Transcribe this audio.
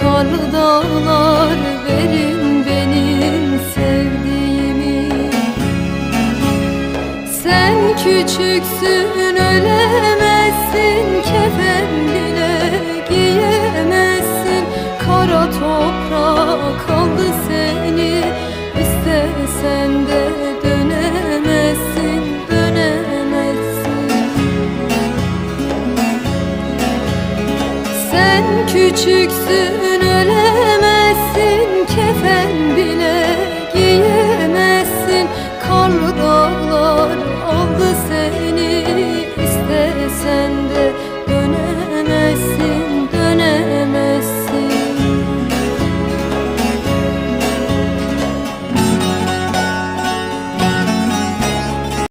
Karlı dağlar verin benim sevdiğimi. Sen küçüksün ölemezsin kefen bile giyemezsin. Kara toprak kaldı seni istesen de dönemezsin dönemezsin. Sen küçüksün